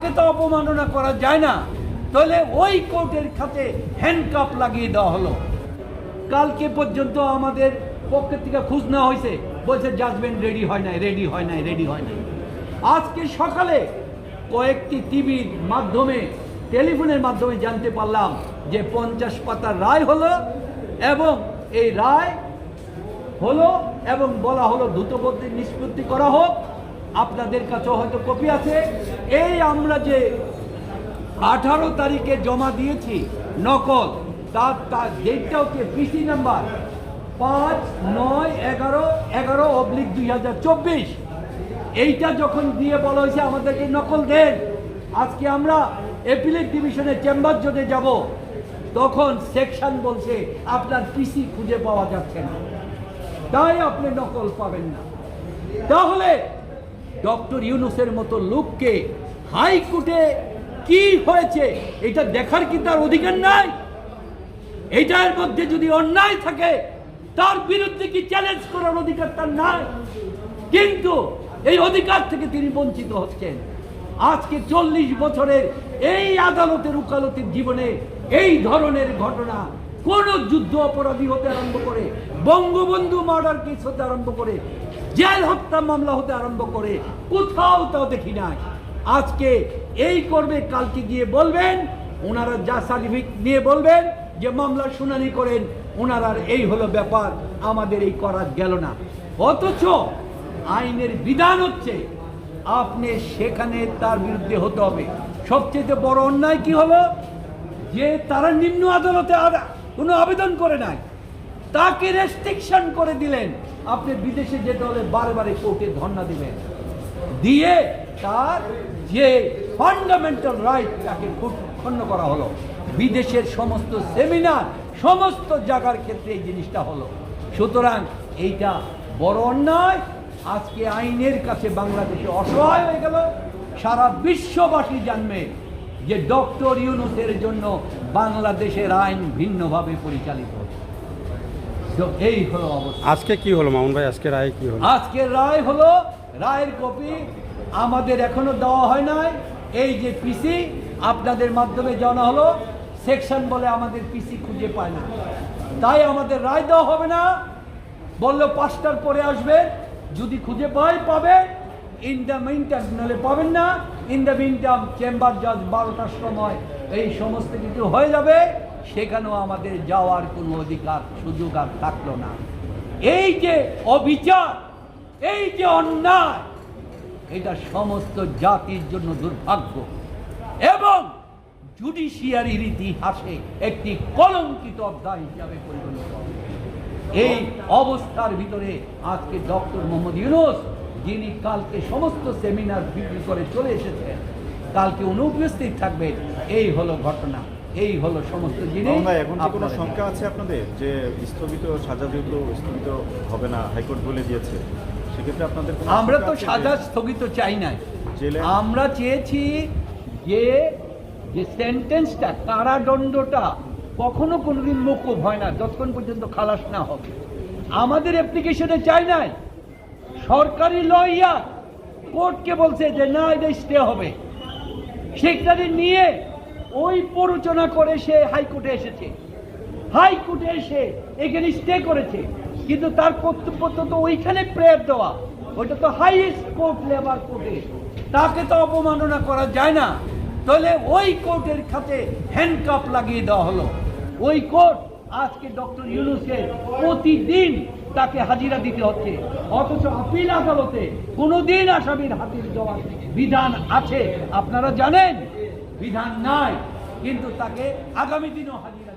তো অপমাননা করা যায় না। তাহলে ওই কোর্টের খাতে হ্যান্ডকাপ লাগিয়ে দেওয়া হলো। কালকে পর্যন্ত আমাদের পক্ষের থেকে খোঁজ নেওয়া হয়েছে। বলছে জাজমেন্ট রেডি হয় নাই রেডি হয় নাই রেডি হয় নাই। আজকে সকালে কয়েকটি টিভির মাধ্যমে, টেলিফোনের মাধ্যমে জানতে পারলাম যে পঞ্চাশ পাতার রায় হলো এবং এই রায় হলো এবং বলা হলো দ্রুতগতিতে নিষ্পত্তি করা হোক। আপনাদের কাছে হয়তো কপি আছে। এই আমরা যে আঠারো তারিখে জমা দিয়েছি নকল, তার তার ডেটটা হচ্ছে পিসি নাম্বার পাঁচ নয় এগারো এগারো অবলিক দুই হাজার চব্বিশ। এইটা যখন দিয়ে বলা হয়েছে আমাদেরকে নকল দেন। আজকে আমরা এপিলেট ডিভিশনের চেম্বার জোটে যাব। তখন সেকশন বলছে আপনার পিসি খুঁজে পাওয়া যাচ্ছে না। তাই আপনি নকল পাবেন না। তাহলে ডক্টর ইউনুসের মতো লোককে হাইকোর্টে কি হয়েছে, এটা দেখার কি তার অধিকার নাই? এটার মধ্যে যদি অন্যায় থাকে, তার বিরুদ্ধে কি চ্যালেঞ্জ করার অধিকার তার নাই? কিন্তু এই অধিকার থেকে তিনি বঞ্চিত হচ্ছেন। আজকে চল্লিশ বছরের এই আদালতের উকালতির জীবনে এই ধরনের ঘটনা, কোন যুদ্ধ অপরাধী হতে আরম্ভ করে, বঙ্গবন্ধু মার্ডার কেস হতে আরম্ভ করে জেল হত্যা মামলা হতে আরম্ভ করে কোথাও তাও দেখি নাই। আজকে এই করবে কালকে গিয়ে বলবেন, ওনারা যা সার্টিফিকেট নিয়ে বলবেন, যে মামলা শুনানি করেন ওনার এই হলো ব্যাপার, আমাদের এই করা গেল না। অথচ আইনের বিধান হচ্ছে, আপনি সেখানে তার বিরুদ্ধে হতে হবে। সবচেয়ে বড় অন্যায় কি হলো? যে তারা নিম্ন আদালতে কোনো আবেদন করে নাই। তাকে রেস্ট্রিকশন করে দিলেন। আপনি বিদেশে যেতে হলে বারে বারে কোর্টে ধর্ণা দিবেন। দিয়ে তার যে ফান্ডামেন্টাল রাইট তাকে ক্ষুণ্ণ করা হলো। বিদেশের সমস্ত সেমিনার সমস্ত জায়গার ক্ষেত্রে এই জিনিসটা হলো। সুতরাং এইটা বড় অন্যায়। আজকে আইনের কাছে বাংলাদেশে অসহায় হয়ে গেল। সারা বিশ্ববাসী জানবে যে ডক্টর ইউনুসের জন্য বাংলাদেশের আইন ভিন্নভাবে পরিচালিত। হচ্ছে তো এই হলো অবস্থা। আজকে কি হলো মামুন ভাই? আজকে রায় কি হলো? আজকের রায় হলো রায়ের কপি আমাদের এখনও দেওয়া হয় নাই। এই যে পিসি আপনাদের মাধ্যমে জানা হলো সেকশন বলে আমাদের পিসি খুঁজে পায় না। তাই আমাদের রায় দেওয়া হবে না। বলল পাঁচটার পরে আসবে যদি খুঁজে পাই পাবে ইন দ্য মিনটাম নাহলে পাবেন না। ইন দ্য মিনটাম চেম্বার জাজ বারোটার সময় এই সমস্ত কিছু হয়ে যাবে। সেখানেও আমাদের যাওয়ার কোনো অধিকার, সুযোগ আর থাকল না। এই যে অবিচার, এই যে অন্যায়, এটা সমস্ত জাতির জন্য দুর্ভাগ্য এবং জুডিশিয়ারির ইতিহাসে একটি কলঙ্কিত অধ্যায় হিসাবে পরিগণিত। এই অবস্থার ভিতরে আজকে ডক্টর মোহাম্মদ ইউনুস, যিনি কালকে সমস্ত সেমিনার বিক্রি করে চলে এসেছেন, কালকে অনুপস্থিত থাকবেন, এই হলো ঘটনা। এই হলো সমস্ত জিনিস। এখন কোনো শঙ্কা আছে আপনাদের যে স্থগিত সাজা যেহেতু স্থগিত হবে না হাইকোর্ট বলে দিয়েছে সেক্ষেত্রে আপনাদের আমরা তো সাজা স্থগিত চাই জেলে- আমরা চেয়েছি যে যে সেন্টেন্সটা কারাদণ্ডটা কখনো কোনোদিন মকুব হয় না যতক্ষণ পর্যন্ত খালাস না হবে। আমাদের অ্যাপ্লিকেশনে চাই নাই। সরকারি লয়ার কোর্টকে বলছে যে না এটা স্টে হবে। সেখানে নিয়ে ওই প্ররোচনা করে সে হাইকোর্টে এসেছে। হাইকোর্টে এসে এখানে স্টে করেছে। কিন্তু তার কর্তব্য তো ওইখানে প্রেয়ার দেওয়া। ওইটা তো হাইয়েস্ট কোর্ট লেবার কোর্টে তাকে তো অপমাননা করা যায় না। তাহলে ওই কোর্টের খাতে হ্যান্ডকাপ লাগিয়ে দেওয়া হলো। ওই কোর্ট আজকে ডক্টর ইউনুসকে প্রতিদিন তাকে হাজিরা দিতে হচ্ছে। অথচ আপিল আদালতে কোনোদিন আসামির হাতির দেওয়ার বিধান আছে। আপনারা জানেন? বিধান নাই। কিন্তু তাকে আগামী দিনও হাজিরা